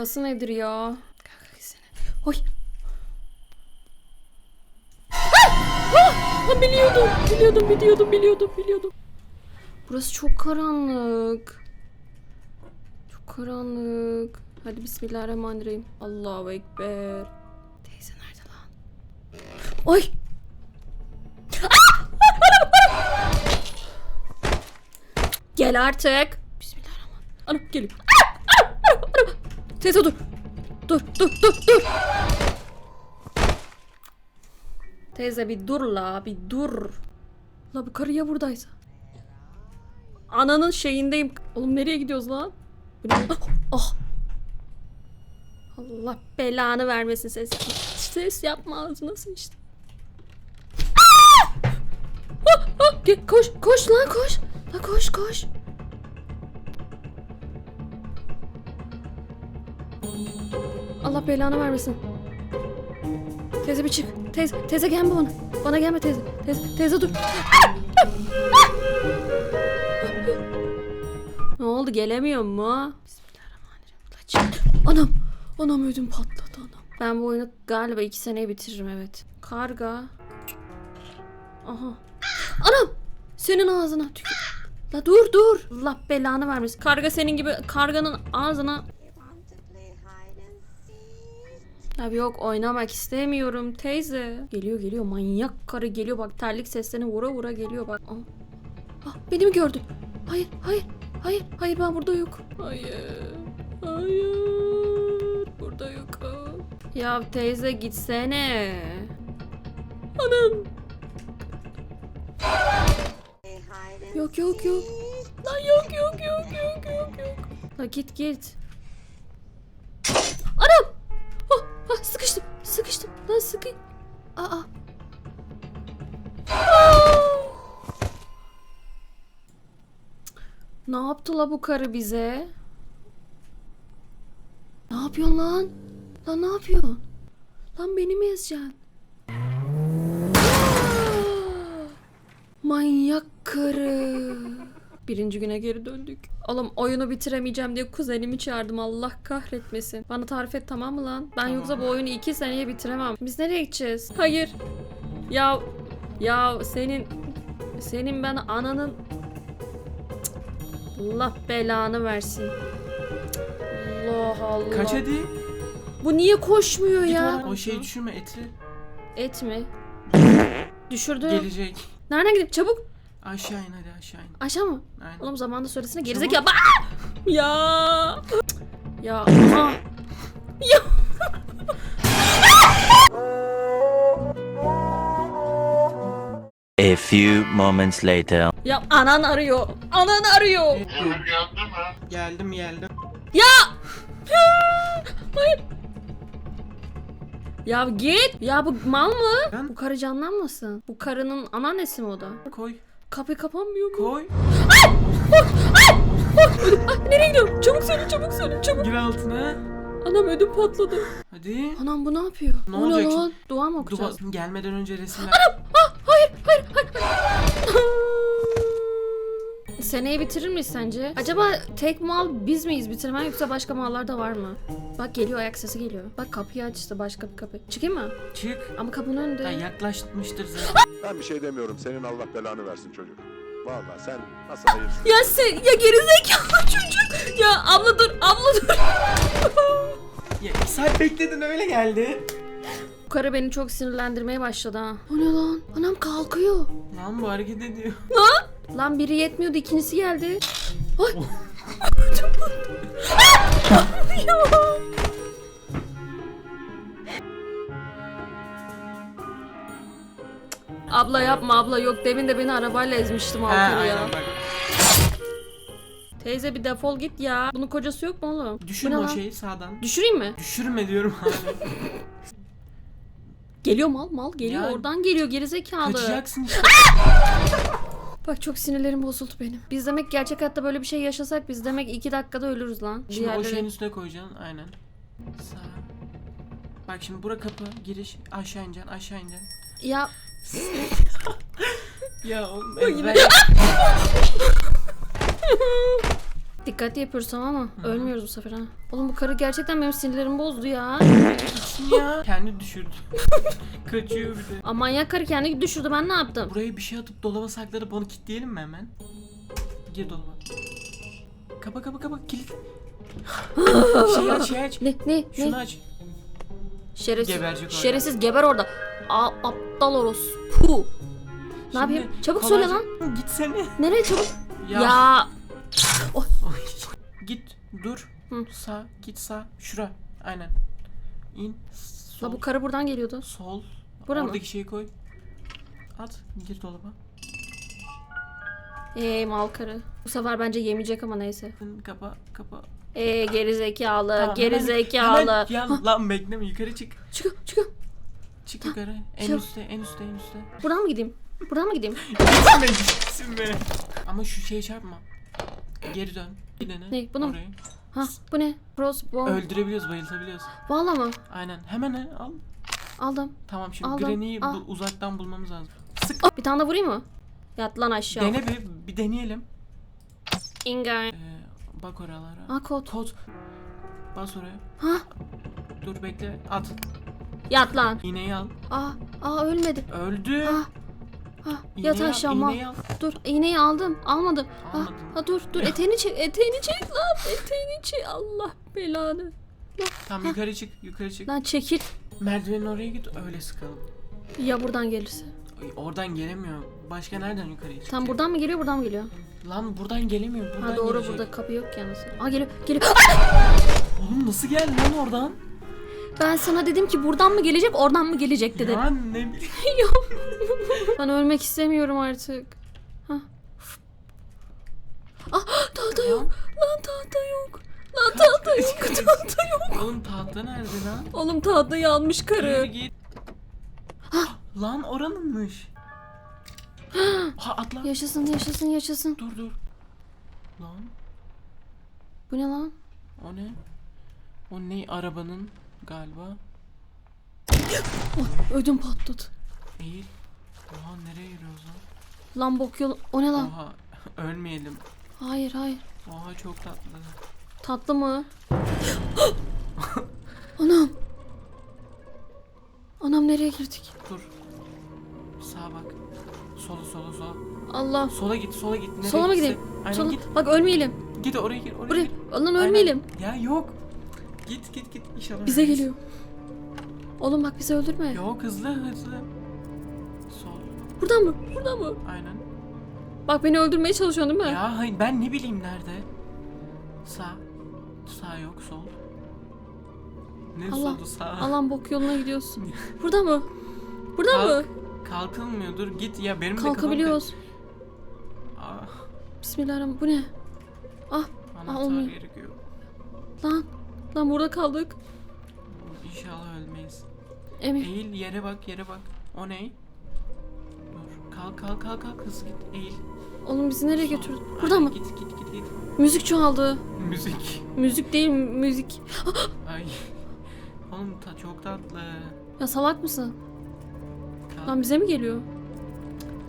Burası nedir ya? Kanka gitsene. Oy. Ah, biliyordum, biliyordum, biliyordum, biliyordum, biliyordum. Burası çok karanlık. Çok karanlık. Hadi bismillahirrahmanirrahim. Allahu ekber. Teyze nerede lan? Oy. Gel artık. Bismillahirrahmanirrahim. Anam geliyor. Teyze dur. Dur, dur, dur, dur. Teyze bir dur la, bir dur. La bu karı ya buradaysa. Ananın şeyindeyim. Oğlum nereye gidiyoruz lan? Bu ne? Ah, ah. Allah belanı vermesin ses yapma. Ses yapma ağzına sıçtı. Ah! Ah, ah, koş koş lan koş. La koş koş. Allah belanı vermesin. Teyze bir çık. Teyze, teyze gelme bana. Bana gelme teyze. Teyze, teyze dur. ne oldu gelemiyor mu? Bismillahirrahmanirrahim. Anam. Anam ödüm patladı anam. Ben bu oyunu galiba iki seneye bitiririm evet. Karga. Aha. Anam. Senin ağzına tükür. La dur dur. Allah belanı vermesin. Karga senin gibi karganın ağzına Abi yok oynamak istemiyorum teyze. Geliyor geliyor manyak karı geliyor bak terlik seslerini vura vura geliyor bak. Aa. Ah, beni mi gördü? Hayır hayır hayır hayır ben burada yok. Hayır hayır burada yok. Ya teyze gitsene. Anam. Yok yok yok. Lan yok yok yok yok yok yok. La git git. Ah, sıkıştım sıkıştım. Lan sıkı. Aa. Ah! Ne yaptı la bu karı bize? Ne yapıyorsun lan? Lan ne yapıyorsun? Lan beni mi ezeceksin? Manyak karı. Birinci güne geri döndük. Oğlum oyunu bitiremeyeceğim diye kuzenimi çağırdım Allah kahretmesin. Bana tarif et tamam mı lan? Ben yoksa bu oyunu iki seneye bitiremem. Biz nereye gideceğiz? Hayır. Ya ya senin senin ben ananın Cık. Allah belanı versin. Cık. Allah Allah. Kaç hadi. Bu niye koşmuyor Git ya? o şeyi düşürme eti. Et mi? Düşürdü. Gelecek. Nereden gidip çabuk? Aşağı in hadi aşağı in. Aşağı mı? Aynen. Oğlum zamanında söylesene gerizekalı. Aa! Ya. Ya. Aha. Ya. A few moments later. Ya anan arıyor. Anan arıyor. Geldim geldim. Ya. Hayır. Ya git. Ya bu mal mı? Ben- Bu karı canlanmasın. Bu karının anneannesi mi o da? Koy. Kapı kapanmıyor mu? Koy. Ah, nereye gidiyorum? Çabuk söyle çabuk söyle çabuk. Gir altına. Anam ödüm patladı. Hadi. Anam bu ne yapıyor? Ne olacak lan? Dua mı okuyacağız? Duba gelmeden önce resimler. Seneyi bitirir miyiz sence? Acaba tek mal biz miyiz bitirmen yoksa başka mallar da var mı? Bak geliyor ayak sesi geliyor. Bak kapıyı aç işte başka bir kapı. Çıkayım mı? Çık. Ama kapının önünde. Ya yaklaşmıştır zaten. Ben bir şey demiyorum. Senin Allah belanı versin çocuk. Vallahi sen nasıl hayırsın? Ya sen ya gerizekalı çocuk. Ya abla dur abla dur. ya iki saat bekledin öyle geldi. Bu karı beni çok sinirlendirmeye başladı ha. O ne lan? Anam kalkıyor. Lan bu hareket ediyor. Lan! Lan biri yetmiyordu ikincisi geldi. Ay. Abla yapma abla yok demin de beni arabayla ezmiştim Alkar'ı ya. aynen bak. Teyze bir defol git ya. Bunun kocası yok mu oğlum? Bu Düşürme ne o lan? şeyi sağdan. Düşüreyim mi? Düşürme diyorum hala. Geliyor mal mal geliyor Ya. oradan geliyor gerizekalı. Kaçacaksın işte. Bak çok sinirlerim bozuldu benim. Biz demek gerçek hayatta böyle bir şey yaşasak biz demek iki dakikada ölürüz lan. Şimdi o şeyin üstüne koyacaksın. Aynen. Sağ. Bak şimdi bura kapı. Giriş. Aşağı ineceksin. Aşağı ineceksin. Ya Ya oğlum ezber. Dikkatli yapıyoruz tamam mı? Ölmüyoruz bu sefer ha. Oğlum bu karı gerçekten benim sinirlerimi bozdu ya. ya. Kendi düşürdü. Kaçıyor bir de. Aa, manyak karı kendi düşürdü ben ne yaptım? Buraya bir şey atıp dolaba saklayıp onu kilitleyelim mi hemen? Gir dolaba. Kapa kapa kapa kilit. şey aç şey aç. Ne ne Şunu ne? aç. Şerefsiz. Geberecek orada. Şerefsiz geber orada. Aa, aptal orospu. Ne Şimdi yapayım? Çabuk söyle kolayca- lan. Gitsene. Nereye çabuk? Ya. Ya. Git dur. Hı. Sağ git sağ. Şura. Aynen. İn. Sol. La bu karı buradan geliyordu. Sol. Bura mı? Oradaki şeyi koy. At. Gir dolaba. Eee mal karı. Bu sefer bence yemeyecek ama neyse. Kapa kapa. Eee geri zekalı, Tamam, geri hemen-. Hemen, ya lan bekleme yukarı çık. Çıkıyor, çıkıyor. Çık yukarı. En Çık. üstte, en üstte, en üstte. Buradan mı gideyim? Buradan mı gideyim? Gitme, gitme. Ama şu şeye çarpma. Geri dön. Bir dene. Ne, bunu mu? Orayı. Ha bu ne? Crossbow. Öldürebiliyoruz, bayıltabiliyoruz. Valla mı? Aynen. Hemen he, al. Aldım. Tamam şimdi Aldım. Granny'yi Al. bu- uzaktan bulmamız lazım. Sık. Bir tane de vurayım mı? Yat lan aşağı. Dene bir, bir deneyelim. Inga. Ee, bak oralara. Ha kod. Kod. Bas oraya. Ha Dur bekle. At. yat lan. İğneyi al. Aa, aa ölmedi. Öldü. Ha. Ha İğneyi yat. Dur iğneyi aldım. Almadım. Ha, Almadın. ha dur dur eteğini çek. Eteğini çek lan. Eteğini çek. Allah belanı. Tamam yukarı çık, yukarı çık. Lan çekil. Merdivenin oraya git, öyle sıkalım. Ya buradan gelirse. Ay, Oradan gelemiyor. Başka nereden yukarıya çıkacak? Tam buradan mı geliyor buradan mı geliyor? Lan buradan gelemiyor. Buradan Ha doğru gelecek. burada kapı yok yalnız. Aa geliyor geliyor. Oğlum nasıl geldi lan oradan? Ben sana dedim ki buradan mı gelecek oradan mı gelecek dedim. Ya ne bileyim. Ben ölmek istemiyorum artık. Hah. Ah tahta yok. Lan tahta yok. Lan tahta yok. tahta yok. Oğlum tahta nerede lan? Oğlum tahtayı almış karı. git. lan oranınmış. ha atla. Yaşasın yaşasın yaşasın. Dur dur. Lan Bu ne lan? o ne? O ne arabanın galiba. Ödüm patladı. Eğil. Oha nereye yürüyoruz lan? Lan bok yol. O ne lan? Oha ölmeyelim. Hayır hayır. Oha çok tatlı. Tatlı mı? Anam. Anam nereye girdik? Dur. Sağa bak. Sola sola sola. Allah. Sola git sola git. Nereye Sola mı gitse- gideyim? Aynen Sola- git. Bak ölmeyelim. Git oraya gir oraya Buraya. gir. Lan ölmeyelim. Ya yok. Git git git inşallah. Bize ölmeyiz. geliyor. Oğlum bak bizi öldürme. Yok hızlı hızlı. Sol. Buradan mı? Buradan mı? Aynen. Bak beni öldürmeye çalışıyorsun değil mi? Ya hayır ben ne bileyim nerede? Sağ. Sağ yok sol. Ne Allah. solu sağ? Alan bok yoluna gidiyorsun. Burada mı? Burada mı? Kalk. Kalkılmıyor dur git ya benim de Kalkabiliyoruz. Ah, Bismillahirrahmanirrahim. Bu ne? Ah anahtar olmuyor. gerekiyor. lan. Lan burada kaldık. İnşallah ölmeyiz. Emir. Eğil yere bak yere bak. O ne? Dur kalk kalk kalk kalk hızlı git eğil. Oğlum bizi nereye götürdü? Aynen, Burada mı? Git git git git. Müzik çoğaldı. Müzik. Müzik değil müzik. Ay. Oğlum ta çok tatlı. Ya salak mısın? Kalk. Lan bize mi geliyor?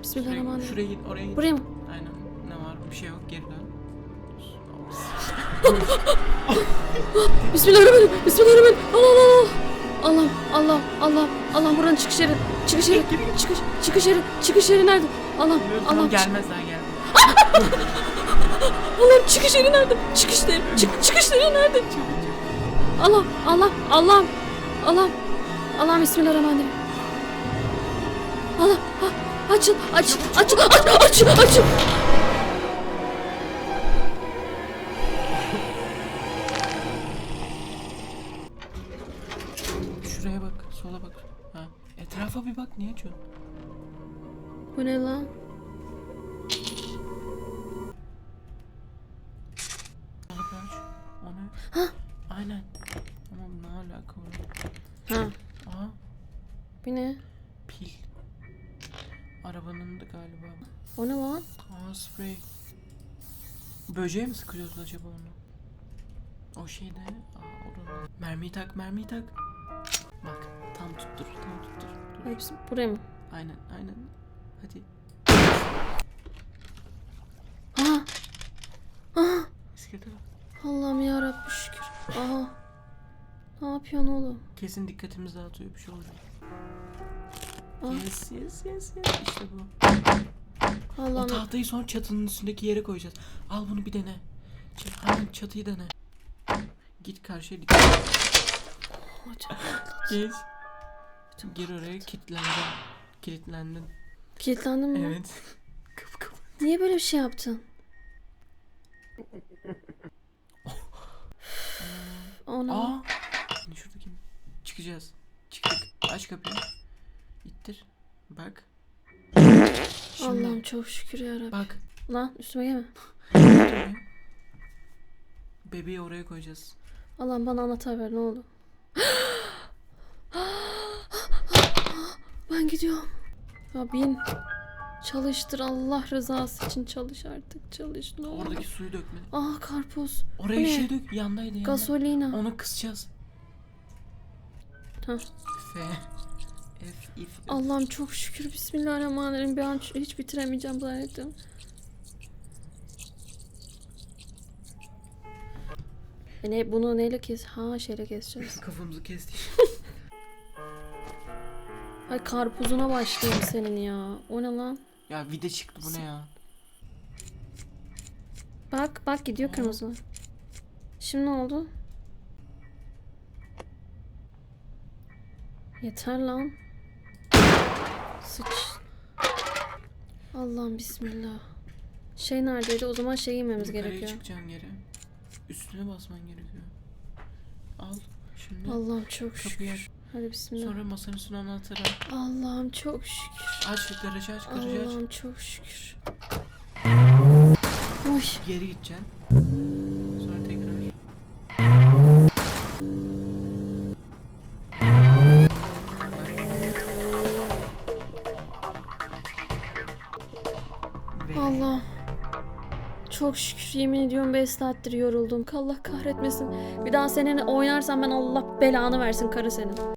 Bismillahirrahmanirrahim. şuraya git oraya git. Buraya mı? Aynen. Ne var? Bir şey yok. Geri dön. Bismillahirrahmanirrahim. Bismillahirrahmanirrahim. Allah Allah Allah. Allah Allah Allah buranın çıkış yeri. Çıkış yeri. Çıkış çıkış yeri. Çıkış yeri nerede? Allah Allah. gelmez daha gelmez. Allah'ım çıkış yeri nerede? Çıkış yeri. Çık, çıkış yeri nerede? Allah Allah Allah Allah Allah Bismillahirrahmanirrahim. Allah ah, açın aç aç aç aç Sola bak. Ha. Etrafa bir bak. Niye açıyorsun? Bu ne lan? Bir? Aynen. Ama ne alaka var? Ha Aha. bu ne? Pil. Arabanın da galiba. O ne lan? Aa sprey. Böceğe mi sıkıyoruz acaba onu? O şeyde. Aa orada. Mermiyi tak mermiyi tak. Bak tuttur tam tuttur. Dur. Hepsi buraya mı? Aynen aynen. Hadi. Ha. Ha. bisiklete bak. Allah'ım ya şükür. Aha. Ne yapıyorsun oğlum? Kesin dikkatimizi dağıtıyor bir şey olacak. Ah. Yes yes yes yes. İşte bu. O Allah'ım. tahtayı son çatının üstündeki yere koyacağız. Al bunu bir dene. Ç- Hemen çatıyı dene. Git karşıya dikkat. Hocam. Gir oraya kilitlendin. Kilitlendin. Kilitlendin mi? Evet. kapı kapı. Niye böyle bir şey yaptın? Ana. Aa. Şuradaki. Çıkacağız. Çıktık. Aç kapıyı. İttir. Bak. Şimdi Allah'ım çok şükür ya bak. Lan üstüme gelme. Bebeği oraya koyacağız. Allah'ım bana anahtar ver ne oldu? ben gidiyorum. Ya bin. Çalıştır Allah rızası için çalış artık çalış ne olur. Oradaki suyu dökme. Aa karpuz. Oraya Bu ne? şey dök. Yandaydı yanda. Gasolina. Onu kısacağız. Hah. F. F. If. Allah'ım çok şükür Bismillahirrahmanirrahim. Bir an hiç bitiremeyeceğim zannettim. E ne, bunu neyle kes? Ha şeyle keseceğiz. Kafamızı kestik. Ay karpuzuna başlayayım senin ya. O ne lan? ya vide çıktı bu ne ya? Bak bak gidiyor kırmızı. Şimdi ne oldu? Yeter lan. Sıç. Allah'ım bismillah. Şey neredeydi? O zaman şey yememiz Yukarıya gerekiyor. çıkacaksın geri. Üstüne basman gerekiyor. Al. Şimdi Allah'ım çok şükür. Hadi bismillah. Sonra masanın üstüne anahtarı al. Allah'ım çok şükür. Aç garajı aç garajı aç. Allah'ım çok şükür. Oy. Geri gideceksin. Sonra tekrar. Allah. Çok şükür yemin ediyorum 5 saattir yoruldum. Allah kahretmesin. Bir daha seninle oynarsam ben Allah belanı versin karı senin.